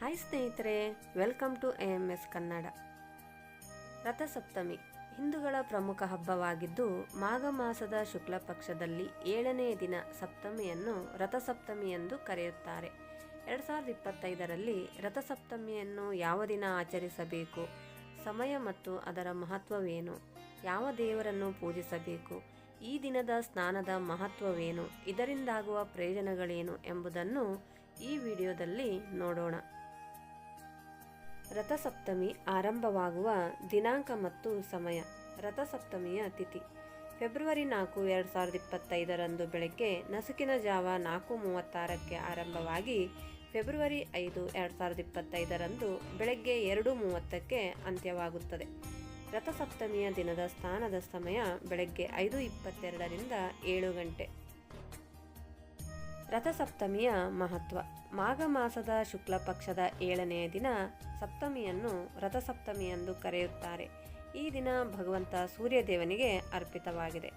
Hi ಸ್ನೇಹಿತರೆ welcome to A M S Kannada Rathasaptami, ಹಿಂದೂಗಳ ಪ್ರಮುಖ ಹಬ್ಬವಾಗಿದ್ದು ಮಾಘ ಮಾಸದ ಶುಕ್ಲ ಪಕ್ಷದಲ್ಲಿ ಏಳನೇ ದಿನ ಸಪ್ತಮಿಯನ್ನು ರಥಸಪ್ತಮಿ ಎಂದು ಕರೆಯುತ್ತಾರೆ. ಎರಡು ಸಾವಿರದ ಇಪ್ಪತ್ತೈದರಲ್ಲಿ ರಥಸಪ್ತಮಿಯನ್ನು ಯಾವ ದಿನ ಆಚರಿಸಬೇಕು? ಸಮಯ ಮತ್ತು ಅದರ ಮಹತ್ವವೇನು? ಯಾವ ದೇವರನ್ನು ಪೂಜಿಸಬೇಕು? ಈ ದಿನದ ಸ್ನಾನದ ಮಹತ್ವವೇನು? ಇದರಿಂದಾಗುವ ಪ್ರಯೋಜನಗಳೇನು ಎಂಬುದನ್ನು ಈ ವಿಡಿಯೋದಲ್ಲಿ ನೋಡೋಣ. ರಥಸಪ್ತಮಿ ಆರಂಭವಾಗುವ ದಿನಾಂಕ ಮತ್ತು ಸಮಯ. ರಥಸಪ್ತಮಿಯ ತಿಥಿ. ಫೆಬ್ರವರಿ ನಾಲ್ಕು, ಎರಡು ಸಾವಿರದ ಇಪ್ಪತ್ತೈದರಂದು ಬೆಳಗ್ಗೆ ನಸುಕಿನ ಜಾವ ನಾಲ್ಕು ಮೂವತ್ತಾರಕ್ಕೆ ಆರಂಭವಾಗಿ ಫೆಬ್ರವರಿ ಐದು, ಎರಡು ಸಾವಿರದ ಇಪ್ಪತ್ತೈದರಂದು ಬೆಳಗ್ಗೆ ಎರಡು ಮೂವತ್ತಕ್ಕೆ ಅಂತ್ಯವಾಗುತ್ತದೆ. ರಥಸಪ್ತಮಿಯ ದಿನದ ಸ್ಥಾನದ ಸಮಯ ಬೆಳಗ್ಗೆ ಐದು ಇಪ್ಪತ್ತೆರಡರಿಂದ ಏಳು ಗಂಟೆ. ರಥಸಪ್ತಮಿಯ ಮಹತ್ವ. ಮಾಘ ಮಾಸದ ಶುಕ್ಲ ಪಕ್ಷದ ಏಳನೆಯ ದಿನ ಸಪ್ತಮಿಯನ್ನು ರಥಸಪ್ತಮಿ ಎಂದು ಕರೆಯುತ್ತಾರೆ. ಈ ದಿನ ಭಗವಂತ ಸೂರ್ಯದೇವನಿಗೆ ಅರ್ಪಿತವಾಗಿದೆ.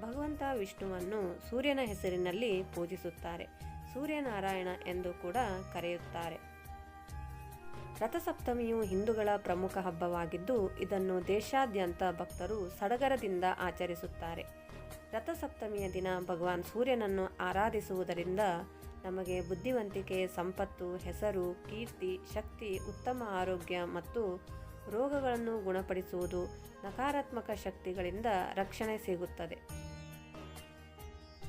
ಭಗವಂತ ವಿಷ್ಣುವನ್ನು ಸೂರ್ಯನ ಹೆಸರಿನಲ್ಲಿ ಪೂಜಿಸುತ್ತಾರೆ. ಸೂರ್ಯನಾರಾಯಣ ಎಂದು ಕೂಡ ಕರೆಯುತ್ತಾರೆ. ರಥಸಪ್ತಮಿಯು ಹಿಂದೂಗಳ ಪ್ರಮುಖ ಹಬ್ಬವಾಗಿದ್ದು, ಇದನ್ನು ದೇಶಾದ್ಯಂತ ಭಕ್ತರು ಸಡಗರದಿಂದ ಆಚರಿಸುತ್ತಾರೆ. ರಥಸಪ್ತಮಿಯ ದಿನ ಭಗವಾನ್ ಸೂರ್ಯನನ್ನು ಆರಾಧಿಸುವುದರಿಂದ ನಮಗೆ ಬುದ್ಧಿವಂತಿಕೆ, ಸಂಪತ್ತು, ಹೆಸರು, ಕೀರ್ತಿ, ಶಕ್ತಿ, ಉತ್ತಮ ಆರೋಗ್ಯ ಮತ್ತು ರೋಗಗಳನ್ನು ಗುಣಪಡಿಸುವುದು ನಕಾರಾತ್ಮಕ ಶಕ್ತಿಗಳಿಂದ ರಕ್ಷಣೆ ಸಿಗುತ್ತದೆ.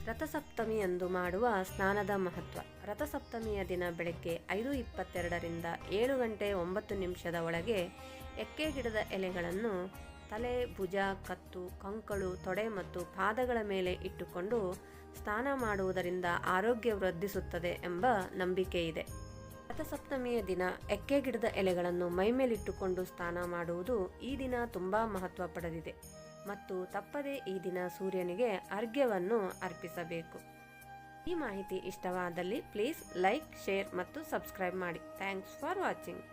ರಥಸಪ್ತಮಿಯಂದು ಮಾಡುವ ಸ್ನಾನದ ಮಹತ್ವ. ರಥಸಪ್ತಮಿಯ ದಿನ ಬೆಳಗ್ಗೆ ಐದು ಇಪ್ಪತ್ತೆರಡರಿಂದ ಏಳು ಗಂಟೆ ಒಂಬತ್ತು ನಿಮಿಷದ ಒಳಗೆ ಎಕ್ಕೆ ಗಿಡದ ಎಲೆಗಳನ್ನು ತಲೆ, ಭುಜ, ಕತ್ತು, ಕಂಕಳು, ತೊಡೆ ಮತ್ತು ಪಾದಗಳ ಮೇಲೆ ಇಟ್ಟುಕೊಂಡು ಸ್ನಾನ ಮಾಡುವುದರಿಂದ ಆರೋಗ್ಯ ವೃದ್ಧಿಸುತ್ತದೆ ಎಂಬ ನಂಬಿಕೆ ಇದೆ. ರಥಸಪ್ತಮಿಯ ದಿನ ಎಕ್ಕೆ ಗಿಡದ ಎಲೆಗಳನ್ನು ಮೈಮೇಲಿಟ್ಟುಕೊಂಡು ಸ್ನಾನ ಮಾಡುವುದು ಈ ದಿನ ತುಂಬ ಮಹತ್ವ ಪಡೆದಿದೆ ಮತ್ತು ತಪ್ಪದೇ ಈ ದಿನ ಸೂರ್ಯನಿಗೆ ಅರ್ಘ್ಯವನ್ನು ಅರ್ಪಿಸಬೇಕು. ಈ ಮಾಹಿತಿ ಇಷ್ಟವಾದಲ್ಲಿ ಪ್ಲೀಸ್ ಲೈಕ್, ಶೇರ್ ಮತ್ತು ಸಬ್ಸ್ಕ್ರೈಬ್ ಮಾಡಿ. Thanks for watching.